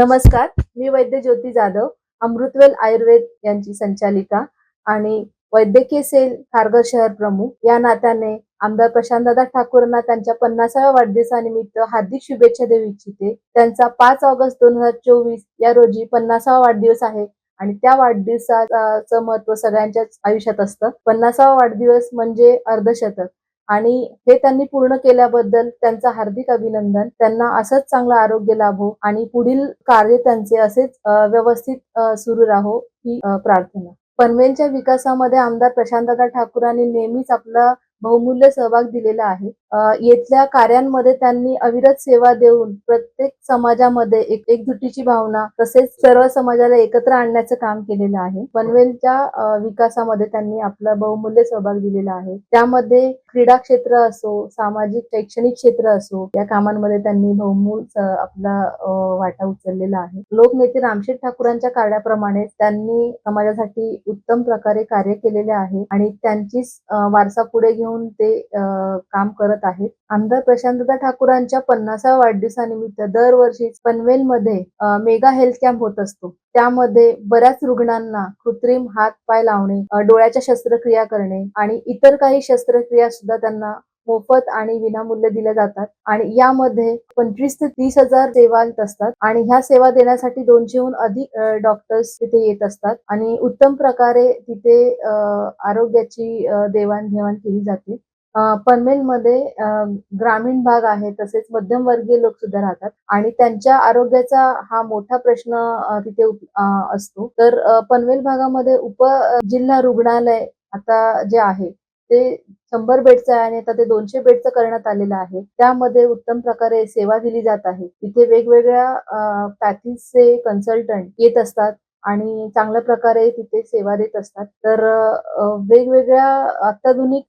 नमस्कार मी वैद्य ज्योती जाधव अमृतवेल आयुर्वेद यांची संचालिका आणि वैद्यकीय सेल खारघर शहर प्रमुख. या नात्याने आमदार प्रशांतदादा ठाकूरांना त्यांच्या पन्नासाव्या वाढदिवसानिमित्त हार्दिक शुभेच्छा देऊ इच्छिते. त्यांचा पाच ऑगस्ट दोन हजार चोवीस या रोजी पन्नासावा वाढदिवस आहे आणि त्या वाढदिवसाचं महत्त्व सगळ्यांच्याच आयुष्यात असतं. पन्नासावा वाढदिवस म्हणजे अर्धशतक. आणि हे त्यांनी पूर्ण केल्याबद्दल त्यांचं हार्दिक अभिनंदन. त्यांना असंच चांगलं आरोग्य लाभो आणि पुढील कार्य त्यांचे असेच व्यवस्थित सुरू राहो ही प्रार्थना. पनवेलच्या विकासामध्ये आमदार प्रशांतदा ठाकूरांनी नेहमीच आपला बहुमूल्य सहभाग दिलेला आहे. येथल्या कार्यांमध्ये त्यांनी अविरत सेवा देऊन प्रत्येक समाजामध्ये एक एकजुटीची भावना तसेच सर्व समाजाला एकत्र आणण्याचं काम केलेलं आहे. पनवेलच्या विकासामध्ये त्यांनी आपला बहुमूल्य सहभाग दिलेला आहे. त्यामध्ये क्रीडा क्षेत्र असो सामाजिक शैक्षणिक क्षेत्र असो या कामांमध्ये त्यांनी बहुमूल आपला वाटा उचललेला आहे. लोकनेते रामशेठ ठाकूरांच्या कार्याप्रमाणे त्यांनी समाजासाठी उत्तम प्रकारे कार्य केलेले आहे आणि त्यांचीच वारसा पुढे घेऊन ते अ, काम करत आहेत. आमदार प्रशांतदा ठाकूरांच्या पन्नासाव्या वाढदिवसानिमित्त दरवर्षी पनवेलमध्ये मध्ये मेगा हेल्थ कॅम्प होत असतो. त्यामध्ये बऱ्याच रुग्णांना कृत्रिम हात पाय लावणे डोळ्याच्या शस्त्रक्रिया करणे आणि इतर काही शस्त्रक्रिया सुद्धा त्यांना मोफत आणि विनामूल्य दिल्या जातात. आणि यामध्ये पंचवीस ते तीस हजार सेवा येत असतात आणि ह्या सेवा देण्यासाठी दोनशेहून अधिक डॉक्टर्स तिथे येत असतात आणि उत्तम प्रकारे तिथे आरोग्याची देवाणघेवाण केली जाते. पनवेलमध्ये ग्रामीण भाग आहे तसेच मध्यमवर्गीय लोक सुद्धा राहतात. आणि त्यांच्या आरोग्याचा हा मोठा प्रश्न तिथे असतो. तर पनवेल भागामध्ये उप जिल्हा रुग्णालय आता जे आहे ते शंभर बेडचं आहे आणि आता ते दोनशे बेडचं करण्यात आलेलं आहे. त्यामध्ये उत्तम प्रकारे सेवा दिली जात आहे. तिथे वेगवेगळ्या पॅथीजचे कन्सल्टंट येत असतात. आणि चांगल्या प्रकारे तिथे सेवा देत असतात. तर वेगवेगळ्या अत्याधुनिक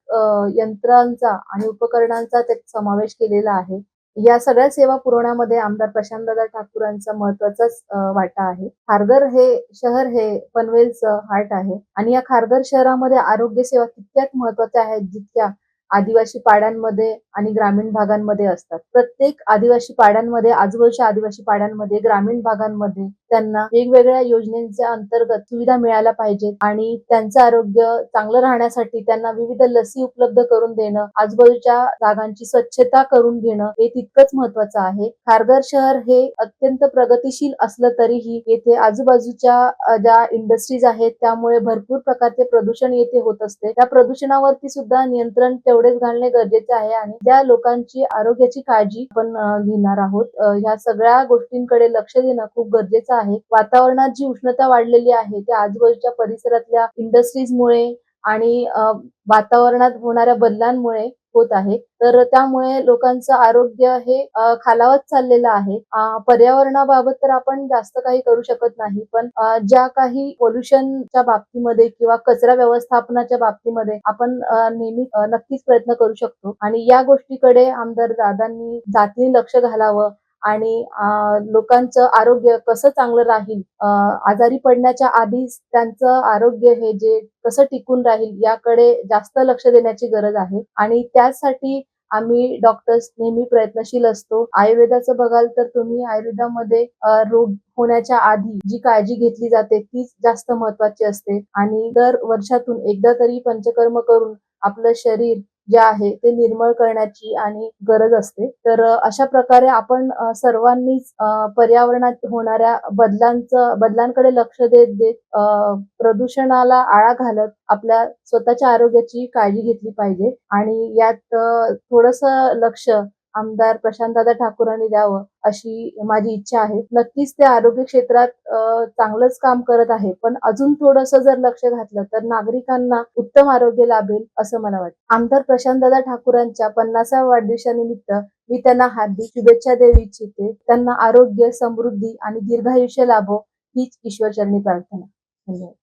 यंत्रांचा आणि उपकरणांचा त्यात समावेश केलेला आहे. या सगळ्या सेवा पुरवण्यामध्ये आमदार प्रशांतदादा ठाकूरांचा महत्वाचाच वाटा आहे. खारघर हे शहर हे पनवेलचं हार्ट आहे आणि या खारघर शहरामध्ये आरोग्य सेवा तितक्याच महत्त्वाच्या आहेत? जितक्या आदिवासी पाड्यांमध्ये आणि ग्रामीण भागांमध्ये असतात. प्रत्येक आदिवासी पाड्यांमध्ये आजूबाजूच्या आदिवासी पाड्यांमध्ये ग्रामीण भागांमध्ये त्यांना वेगवेगळ्या योजनेच्या अंतर्गत सुविधा मिळायला पाहिजेत आणि त्यांचं आरोग्य चांगलं राहण्यासाठी त्यांना विविध लसी उपलब्ध करून देणं आजूबाजूच्या जागांची स्वच्छता करून घेणं हे तितकंच महत्वाचं आहे. खारघर शहर हे अत्यंत प्रगतीशील असलं तरीही येथे आजूबाजूच्या ज्या इंडस्ट्रीज आहेत त्यामुळे भरपूर प्रकारचे प्रदूषण येथे होत असते. त्या प्रदूषणावरती सुद्धा नियंत्रण तेवढेच घालणे गरजेचे आहे आणि ज्या लोकांची आरोग्याची काळजी आपण घेणार आहोत या ह्या सगळ्या गोष्टींकडे लक्ष देणं खूप गरजेचं आहे. वातावरणात जी उष्णता वाढलेली आहे त्या आजूबाजूच्या परिसरातल्या इंडस्ट्रीजमुळे आणि वातावरणात होणाऱ्या बदलांमुळे होत आहे. तर त्यामुळे लोकांचं आरोग्य हे खालावत चाललेलं आहे. पर्यावरणाबाबत तर आपण जास्त काही करू शकत नाही पण ज्या काही पोल्युशनच्या बाबतीमध्ये किंवा कचरा व्यवस्थापनाच्या बाबतीमध्ये आपण नेहमी नक्कीच प्रयत्न करू शकतो. आणि या गोष्टीकडे आमदार दादांनी जातीने लक्ष घालावं आणि लोकांचं आरोग्य कसं चांगलं राहील आजारी पडण्याच्या आधीच त्यांचं आरोग्य हे जे कसं टिकून राहील याकडे जास्त लक्ष देण्याची गरज आहे. आणि त्यासाठी आम्ही डॉक्टर्स नेहमी प्रयत्नशील असतो. आयुर्वेदाचं बघाल तर तुम्ही आयुर्वेदामध्ये रोग होण्याच्या आधी जी काळजी घेतली जाते तीच जास्त महत्वाची असते. आणि दर वर्षातून एकदा तरी पंचकर्म करून आपलं शरीर जे आहे ते निर्मळ करण्याची आणि गरज असते. तर अशा प्रकारे आपण सर्वांनीच पर्यावरणात होणाऱ्या बदलांचं बदलांकडे लक्ष देत देत प्रदूषणाला आळा घालत आपल्या स्वतःच्या आरोग्याची काळजी घेतली पाहिजे. आणि यात थोडस लक्ष आमदार प्रशांतदादा ठाकूरांनी द्यावं अशी माझी इच्छा आहे. नक्कीच ते आरोग्य क्षेत्रात चांगलंच काम करत आहे. पण अजून थोडस जर लक्ष घातलं तर नागरिकांना उत्तम आरोग्य लाभेल असं मला वाटतं. आमदार प्रशांतदादा ठाकूरांच्या पन्नासाव्या वाढदिवसानिमित्त मी त्यांना हार्दिक शुभेच्छा देऊ इच्छिते. त्यांना आरोग्य समृद्धी आणि दीर्घायुष्य लाभो हीच ईश्वरचरणी प्रार्थना. धन्यवाद.